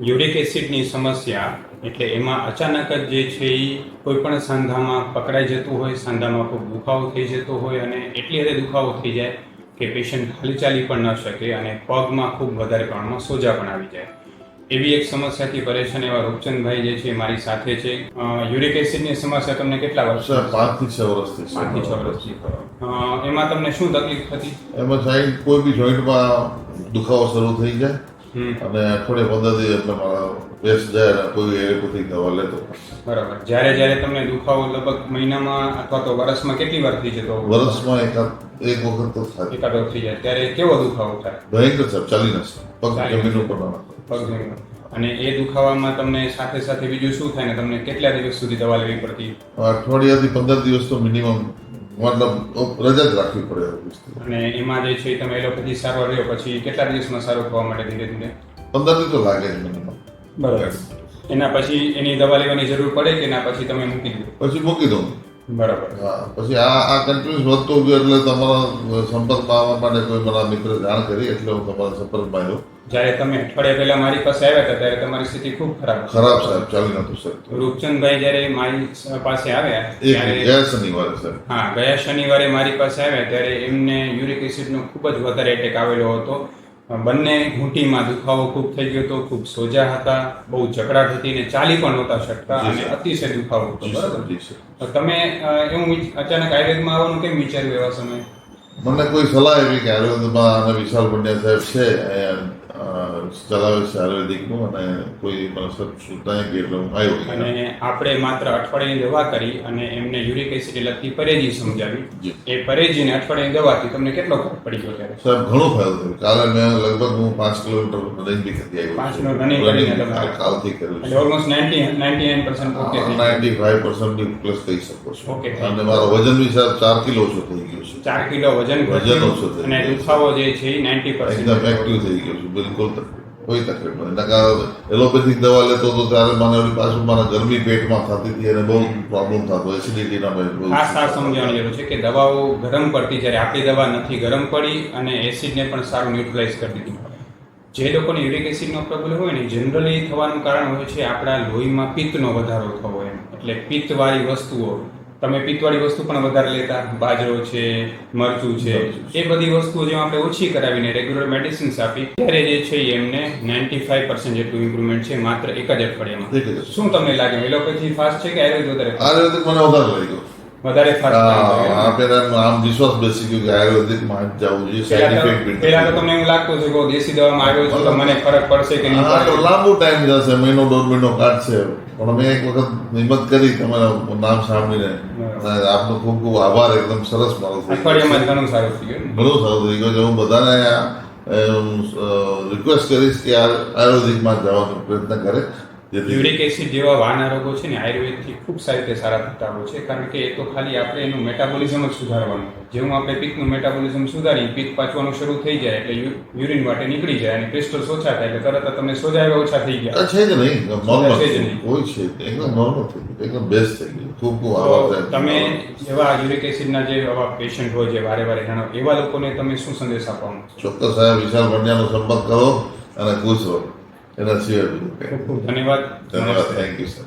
Uric એસિડની સમસ્યા એટલે એમાં અચાનક જ જે છે એ કોઈ પણ સાંધામાં પકડાઈ જતું હોય સાંધામાં ખૂબ દુખાવો થઈ જતો હોય અને એટલી હદે દુખાવો થઈ જાય કે પેશન્ટ હાલી ચાલી પણ ન શકે અને પગમાં ખૂબ વધારે પ્રમાણમાં સોજા પણ આવી જાય. એવી એક સમસ્યાથી પરેશાન એવા રૂપચંદભાઈ જે છે મારી સાથે છે. યુરિક એસિડની સમસ્યા તમને કેટલા વર્ષ સાહેબ પાંચથી છ વર્ષથી પાંચથી છ વર્ષથી. એમાં તમને શું તકલીફ થતી એમાં સાહેબ કોઈ બી જોઈન્ટમાં દુખાવો શરૂ થઈ જાય અને અઠવાડિયે પંદર દિવસ એટલે મારા બેસ જાય અને કોઈ એલોપેથિક દવા લેતો. બરાબર. જ્યારે જ્યારે તમને દુખાવો લગભગ મહિનામાં અથવા તો વર્ષમાં કેટલી વાર થઈ જતો વર્ષમાં એકાદ એક વખત તો થાય. એકાદો થઈ જાય. ત્યારે કેવો દુખાવો થાય? ભયંકર છે ચાલી નથી પગ જમીન ઉપર પગ જમીન. અને એ દુખાવામાં તમને સાથે સાથે બીજું શું થાય ને તમને કેટલા દિવસ સુધી દવા લેવી પડતી? અઠવાડિયાથી પંદર દિવસ તો મિનિમમ મતલબ રજા જ રાખવી પડે અને એમાં જે છે તમે એલોપેથી સારવાર લ્યો પછી કેટલા દિવસમાં સારું થવા માટે ધીરે ધીરે? પંદર દિવસ તો લાગે જ મને બરાબર. એના પછી એની દવા લેવાની જરૂર પડે કે એના પછી તમે મૂકી દો. પછી મૂકી દઉં. બરાબર. હા પછી આ આ કન્ફ્યુઝ વધતો ગયો એટલે તમારા સંપર્કમાં આવવા માટે કોઈ મારા મિત્ર જાણ કરી એટલે હું તમારા સંપર્કમાં આવ્યો. જ્યારે તમે અઠવાડિયા પહેલા મારી પાસે આવ્યા હતા ત્યારે તમારી સ્થિતિ ખૂબ ખરાબ ખરાબ સાહેબ ચાલી નતું સાહેબ. રૂપચંદભાઈ જ્યારે મારી પાસે આવ્યા ત્યારે ગયા શનિવારે સાહેબ. હા ગયા શનિવારે મારી પાસે આવ્યા ત્યારે એમને યુરિક એસિડનો ખૂબ જ વધારે એટેક આવેલો હતો. બંને ઘૂંટીમાં દુખાવો ખૂબ થઈ ગયો હતો ખૂબ સોજા હતા બહુ જકડાટ હતી ને ચાલી પણ નહોતા શકતા અને અતિશય દુખાવો હતો બરાબર? તો તમે એવું અચાનક આયુર્વેદમાં આવવાનું કેમ વિચાર્યું એવા સમયે? મને કોઈ સલાહ એવી કે આયુર્વેદમાં વિશાલ પંડ્યા સાહેબ છે ચલાવે છે આયુર્વેદિકનું અને કોઈ સર એટલે હું આવ્યો અને આપણે માત્ર અઠવાડિયાની દવા કરી અને એમને યુરિક એસિડ લગતી પરેજી સમજાવી. એ પરેજીને અઠવાડિયાની દવાથી તમને કેટલો ફરક પડી ગયો ત્યારે? સાહેબ ઘણો ફાયદો થયો. કાલે મેં લગભગ હું પાંચ કિલોમીટર રનિંગ બી કરી આવ્યો પાંચ. કિલો running કરીને કાલથી કર્યું એટલે almost ninety ninety nine percent okay થઈ. નાઇન્ટી ફાઈવ પર્સન્ટ પ્લસ કહી શકો છો. ઓકે અને મારો વજન બી સાહેબ ચાર કિલો ઓછો થઈ ગયો છે. ચાર કિલો વજન વજન ઓછો થઈ અને. દુખાવો જે છે એ નાઇન્ટી એકદમ એક્ટિવ થઈ ગયો છું બિલકુલ. કોઈ તકલીફ નથી નકાર એલોપેથિક દવા લેતો તો ત્યારે મને ઓલી પાછું મારા ગરમી પેટમાં થતી હતી અને બહુ પ્રોબ્લેમ થતો એસિડિટીના ખાસ આ સમજવાની જરૂર છે કે દવાઓ ગરમ પડતી જ્યારે આપણી દવા નથી ગરમ પડી અને એસિડને પણ સારું ન્યુટ્રલાઇઝ કરી દીધું. જે લોકોને યુરિક એસિડનો પ્રોબ્લેમ હોય ને જનરલી થવાનું કારણ હોય છે આપણા લોહીમાં પિત્તનો વધારો થવો એમ. એટલે પિત્તવાળી વસ્તુઓ તમે પિત્તવાળી વસ્તુ પણ વધારે લેતા બાજરો છે મરચું છે એ બધી વસ્તુઓ જેમ આપણે ઓછી કરાવીને રેગ્યુલર મેડિસિન્સ આપી ત્યારે જે છે એમને નાઇન્ટી ફાઈવ પર્સન્ટ જેટલું ઇમ્પ્રુવમેન્ટ છે માત્ર એક જ અઠવાડિયામાં. શું તમને લાગે? એલોપેથી ફાસ્ટ છે કે આયુર્વેદ વધારે fast? આયુર્વેદિક મને વધારે લાગ્યો. વધારે પેલા આમ વિશ્વાસ બેસી ગયો કે આયુર્વેદિકમાં જ જવું જોઈએ સાઈડ ઇફેક્ટ પેલા તો. તમને એવું લાગતું છે કે દેશી દવામાં આવ્યો છું તો મને ફરક પડશે કે નહીં. લાંબુ ટાઈમ જશે મહિનો દોઢ મહિનો કાઢશે. પણ મેં એક વખત હિંમત કરી તમારા નામ સાંભળીને અને આપનો ખૂબ ખૂબ આભાર એકદમ સરસ મારો ઘણું સારું થઈ ગયું ઘણું સારું થઈ ગયું હું બધાને રિક્વેસ્ટ કરીશ કે આયુર્વેદિકમાં જવાનો પ્રયત્ન કરે. યુરિક એસિડ જેવા વાના રોગો છે ને આયુર્વેદથી ખૂબ સારી રીતે સારા થતા હોય છે કારણ કે એ તો ખાલી આપણે એનું મેટાબોલિઝમ જ સુધારવાનું. જેવું આપણે પિત્તનું મેટાબોલિઝમ સુધારી પિત્ત પાચવાનું શરૂ થઈ જાય એટલે યુરિન માટે નીકળી જાય અને ક્રિસ્ટલ્સ ઓછા થાય એટલે તરત તમને સોજા એવા ઓછા થઈ ગયા. છે જ નહીં. કોઈ છે એકદમ નોર્મલ થઈ એકદમ બેસ્ટ થઈ ગયું ખૂબ ખૂબ તમે જેવા યુરિક એસિડના જે આવા પેશન્ટ હોય જે વારે વારે જાણો એવા લોકોને તમે શું સંદેશ આપવાનું ચોક્કસ સાહેબ વિશાલ પંડ્યાનો સંપર્ક કરો અને ખુશ રહો. એના સિવાય બધું ધન્યવાદ ધન્યવાદ થેન્ક યુ સર